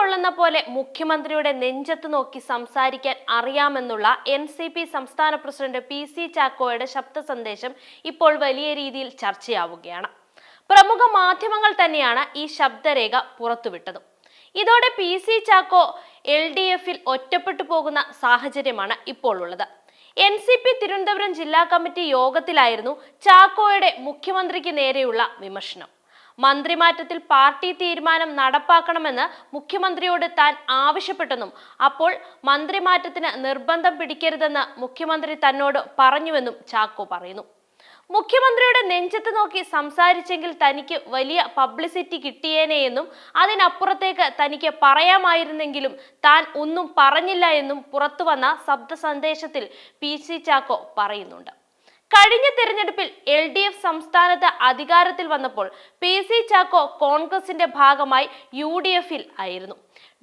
കൊള്ളുന്ന പോലെ മുഖ്യമന്ത്രിയുടെ നെഞ്ചത്ത് നോക്കി സംസാരിക്കാൻ അറിയാമെന്നുള്ള എൻ സി പി സംസ്ഥാന പ്രസിഡന്റ് പി സി ചാക്കോയുടെ ശബ്ദ സന്ദേശം ഇപ്പോൾ വലിയ രീതിയിൽ ചർച്ചയാവുകയാണ്. പ്രമുഖ മാധ്യമങ്ങൾ തന്നെയാണ് ഈ ശബ്ദരേഖ പുറത്തുവിട്ടത്. ഇതോടെ P C Chacko L D എഫിൽ ഒറ്റപ്പെട്ടു പോകുന്ന സാഹചര്യമാണ് ഇപ്പോൾ ഉള്ളത്. എൻ സി പി തിരുവനന്തപുരം ജില്ലാ കമ്മിറ്റി യോഗത്തിലായിരുന്നു ചാക്കോയുടെ മുഖ്യമന്ത്രിക്ക് നേരെയുള്ള വിമർശനം. മന്ത്രിമാറ്റത്തിൽ പാർട്ടി തീരുമാനം നടപ്പാക്കണമെന്ന് മുഖ്യമന്ത്രിയോട് താൻ ആവശ്യപ്പെട്ടെന്നും അപ്പോൾ മന്ത്രിമാറ്റത്തിന് നിർബന്ധം പിടിക്കരുതെന്ന് മുഖ്യമന്ത്രി തന്നോട് പറഞ്ഞുവെന്നും ചാക്കോ പറയുന്നു. മുഖ്യമന്ത്രിയുടെ നെഞ്ചത്ത് നോക്കി സംസാരിച്ചെങ്കിൽ തനിക്ക് വലിയ പബ്ലിസിറ്റി കിട്ടിയേനെയെന്നും അതിനപ്പുറത്തേക്ക് തനിക്ക് പറയാമായിരുന്നെങ്കിലും താൻ ഒന്നും പറഞ്ഞില്ല എന്നും പുറത്തു വന്ന ശബ്ദ സന്ദേശത്തിൽ പി സി ചാക്കോ പറയുന്നുണ്ട്. കഴിഞ്ഞ തെരഞ്ഞെടുപ്പിൽ എൽ ഡി എഫ് സംസ്ഥാനത്ത് അധികാരത്തിൽ വന്നപ്പോൾ പി സി ചാക്കോ കോൺഗ്രസിന്റെ ഭാഗമായി യു ഡി എഫിൽ ആയിരുന്നു.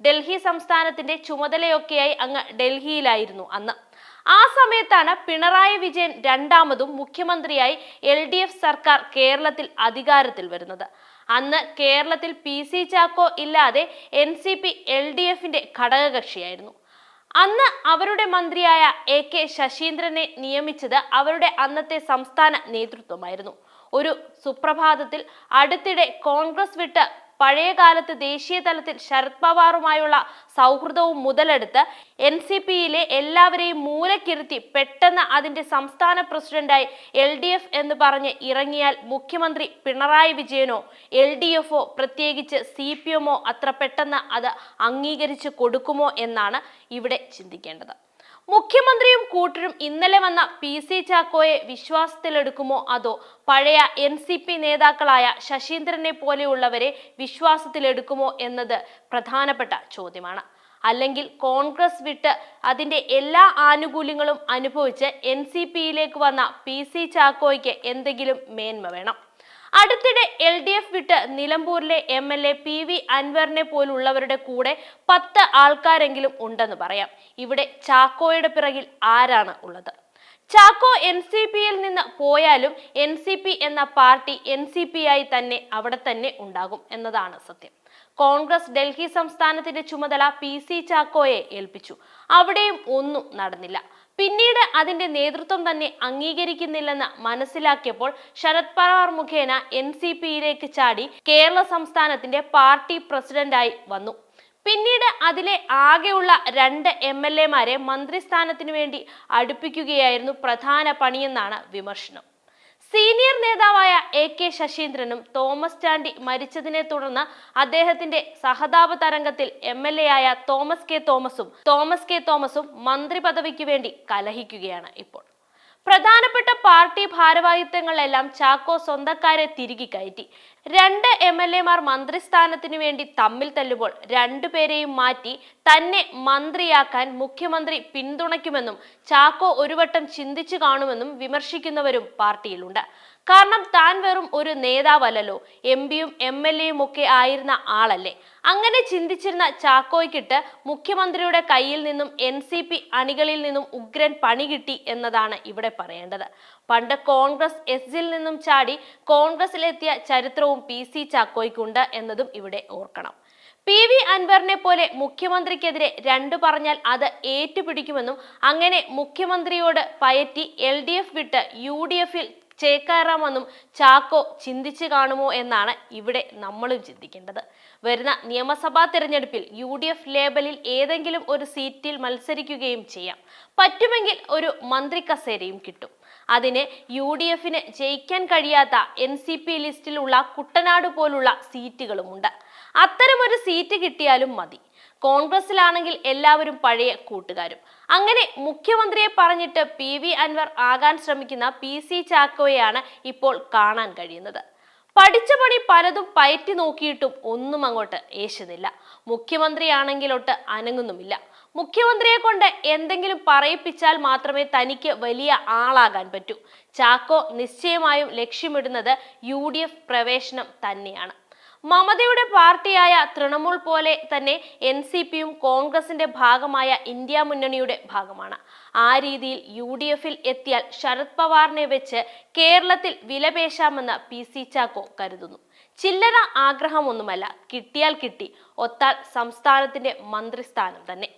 ഡൽഹി സംസ്ഥാനത്തിന്റെ ചുമതലയൊക്കെയായി അങ്ങ് ഡൽഹിയിലായിരുന്നു അന്ന്. ആ സമയത്താണ് പിണറായി വിജയൻ രണ്ടാമതും മുഖ്യമന്ത്രിയായി എൽ ഡി എഫ് സർക്കാർ കേരളത്തിൽ അധികാരത്തിൽ വരുന്നത്. അന്ന് കേരളത്തിൽ പി സി ചാക്കോ ഇല്ലാതെ N C P L D എഫിന്റെ ഘടകകക്ഷിയായിരുന്നു. അന്ന് അവരുടെ മന്ത്രിയായ എ കെ ശശീന്ദ്രനെ നിയമിച്ചത് അവരുടെ അന്നത്തെ സംസ്ഥാന നേതൃത്വമായിരുന്നു. ഒരു സുപ്രഭാതത്തിൽ അടുത്തിടെ കോൺഗ്രസ് വിട്ട് പഴയ കാലത്ത് ദേശീയ തലത്തിൽ ശരത് പവാറുമായുള്ള സൗഹൃദവും മുതലെടുത്ത് എൻ സി പിയിലെ എല്ലാവരെയും മൂലക്കിരുത്തി പെട്ടെന്ന് അതിന്റെ സംസ്ഥാന പ്രസിഡന്റായി എൽ ഡി എഫ് എന്ന് പറഞ്ഞ് ഇറങ്ങിയാൽ മുഖ്യമന്ത്രി പിണറായി വിജയനോ എൽ ഡി എഫോ പ്രത്യേകിച്ച് സി പി എമ്മോ അത്ര പെട്ടെന്ന് അത് അംഗീകരിച്ച് കൊടുക്കുമോ എന്നാണ് ഇവിടെ ചിന്തിക്കേണ്ടത്. മുഖ്യമന്ത്രിയും കൂട്ടരും ഇന്നലെ വന്ന പി സി ചാക്കോയെ വിശ്വാസത്തിലെടുക്കുമോ അതോ പഴയ എൻ സി പി നേതാക്കളായ ശശീന്ദ്രനെ പോലെയുള്ളവരെ വിശ്വാസത്തിലെടുക്കുമോ എന്നത് പ്രധാനപ്പെട്ട ചോദ്യമാണ്. അല്ലെങ്കിൽ കോൺഗ്രസ് വിട്ട് അതിന്റെ എല്ലാ ആനുകൂല്യങ്ങളും അനുഭവിച്ച് എൻ സി പിയിലേക്ക് വന്ന പി സി ചാക്കോയ്ക്ക് എന്തെങ്കിലും മേന്മ വേണം. അടുത്തിടെ എൽ ഡി എഫ് വിട്ട് നിലമ്പൂരിലെ M L A P V അൻവറിനെ പോലുള്ളവരുടെ കൂടെ പത്ത് ആൾക്കാരെങ്കിലും ഉണ്ടെന്ന് പറയാം. ഇവിടെ ചാക്കോയുടെ പിറകിൽ ആരാണ് ഉള്ളത്? ചാക്കോ എൻ സി പിയിൽ നിന്ന് പോയാലും എൻ സി പി എന്ന പാർട്ടി എൻ സി പി ആയി തന്നെ അവിടെ തന്നെ ഉണ്ടാകും എന്നതാണ് സത്യം. കോൺഗ്രസ് ഡൽഹി സംസ്ഥാനത്തിന്റെ ചുമതല പി സി ചാക്കോയെ ഏൽപ്പിച്ചു. അവിടെയും ഒന്നും നടന്നില്ല. പിന്നീട് അതിന്റെ നേതൃത്വം തന്നെ അംഗീകരിക്കുന്നില്ലെന്ന് മനസ്സിലാക്കിയപ്പോൾ ശരത് പവാർ മുഖേന എൻ സി പിയിലേക്ക് ചാടി കേരള സംസ്ഥാനത്തിന്റെ പാർട്ടി പ്രസിഡന്റായി വന്നു. പിന്നീട് അതിലെ ആകെയുള്ള രണ്ട് എം എൽ എമാരെ മന്ത്രിസ്ഥാനത്തിനു വേണ്ടി അടുപ്പിക്കുകയായിരുന്നു പ്രധാന പണിയെന്നാണ് വിമർശനം. സീനിയർ നേതാവായ എ കെ ശശീന്ദ്രനും തോമസ് ചാണ്ടി മരിച്ചതിനെ തുടർന്ന് അദ്ദേഹത്തിന്റെ സഹതാപ തരംഗത്തിൽ എം എൽ എ ആയ തോമസ് കെ തോമസും തോമസ് കെ തോമസും മന്ത്രി പദവിക്ക് വേണ്ടി കലഹിക്കുകയാണ് ഇപ്പോൾ. പ്രധാനപ്പെട്ട പാർട്ടി ഭാരവാഹിത്വങ്ങളെല്ലാം ചാക്കോ സ്വന്തക്കാരെ തിരികെ കയറ്റി. രണ്ട് എം എൽ എമാർ മന്ത്രിസ്ഥാനത്തിനു വേണ്ടി തമ്മിൽ തല്ലുമ്പോൾ രണ്ടുപേരെയും മാറ്റി തന്നെ മന്ത്രിയാക്കാൻ മുഖ്യമന്ത്രി പിന്തുണയ്ക്കുമെന്നും ചാക്കോ ഒരു വട്ടം ചിന്തിച്ചു കാണുമെന്നും വിമർശിക്കുന്നവരും പാർട്ടിയിലുണ്ട്. കാരണം താൻ വെറും ഒരു നേതാവല്ലല്ലോ എം പിയും എം എൽ എയും ഒക്കെ ആയിരുന്ന ആളല്ലേ. അങ്ങനെ ചിന്തിച്ചിരുന്ന ചാക്കോയ്ക്കിട്ട് മുഖ്യമന്ത്രിയുടെ കയ്യിൽ നിന്നും എൻ സി പി അണികളിൽ നിന്നും ഉഗ്രൻ പണി കിട്ടി എന്നതാണ് ഇവിടെ പറയേണ്ടത്. പണ്ട് കോൺഗ്രസ് എസിൽ നിന്നും ചാടി കോൺഗ്രസിലെത്തിയ ചരിത്രവും പി സി ചാക്കോയ്ക്കുണ്ട് എന്നതും ഇവിടെ ഓർക്കണം. പി വി അൻവറിനെ പോലെ മുഖ്യമന്ത്രിക്കെതിരെ രണ്ടു പറഞ്ഞാൽ അത് ഏറ്റുപിടിക്കുമെന്നും അങ്ങനെ മുഖ്യമന്ത്രിയോട് പയറ്റി എൽ ഡി എഫ് വിട്ട് യു ഡി എഫിൽ ചേക്കേറാമെന്നും ചാക്കോ ചിന്തിച്ചു കാണുമോ എന്നാണ് ഇവിടെ നമ്മളും ചിന്തിക്കേണ്ടത്. വരുന്ന നിയമസഭാ തിരഞ്ഞെടുപ്പിൽ യു ഡി എഫ് ലേബലിൽ ഏതെങ്കിലും ഒരു സീറ്റിൽ മത്സരിക്കുകയും ചെയ്യാം. പറ്റുമെങ്കിൽ ഒരു മന്ത്രി കസേരയും കിട്ടും. അതിന് യു ഡി എഫിന് ജയിക്കാൻ കഴിയാത്ത എൻ സി പി ലിസ്റ്റിലുള്ള കുട്ടനാട് പോലുള്ള സീറ്റുകളുമുണ്ട്. അത്തരമൊരു സീറ്റ് കിട്ടിയാലും മതി. കോൺഗ്രസിലാണെങ്കിൽ എല്ലാവരും പഴയ കൂട്ടുകാരും. അങ്ങനെ മുഖ്യമന്ത്രിയെ പറഞ്ഞിട്ട് പി വി അൻവർ ആകാൻ ശ്രമിക്കുന്ന പി സി ചാക്കോയെയാണ് ഇപ്പോൾ കാണാൻ കഴിയുന്നത്. പഠിച്ച പണി പലതും പയറ്റി നോക്കിയിട്ടും ഒന്നും അങ്ങോട്ട് ഏശുന്നില്ല. മുഖ്യമന്ത്രിയാണെങ്കിലൊട്ട് അനങ്ങുന്നുമില്ല. മുഖ്യമന്ത്രിയെ കൊണ്ട് എന്തെങ്കിലും പറയിപ്പിച്ചാൽ മാത്രമേ തനിക്ക് വലിയ ആളാകാൻ പറ്റൂ. ചാക്കോ നിശ്ചയമായും ലക്ഷ്യമിടുന്നത് യു പ്രവേശനം തന്നെയാണ്. മമതയുടെ പാർട്ടിയായ തൃണമൂൽ പോലെ തന്നെ എൻ സി പിയും കോൺഗ്രസിന്റെ ഭാഗമായ ഇന്ത്യ മുന്നണിയുടെ ഭാഗമാണ്. ആ രീതിയിൽ യു ഡി എഫിൽ എത്തിയാൽ ശരത് പവാറിനെ വെച്ച് കേരളത്തിൽ വിലപേശാമെന്ന് പി സി ചാക്കോ കരുതുന്നു. ചില്ലറ ആഗ്രഹമൊന്നുമല്ല കിട്ടിയാൽ കിട്ടി ഒത്താൽ സംസ്ഥാനത്തിന്റെ മന്ത്രിസ്ഥാനം തന്നെ.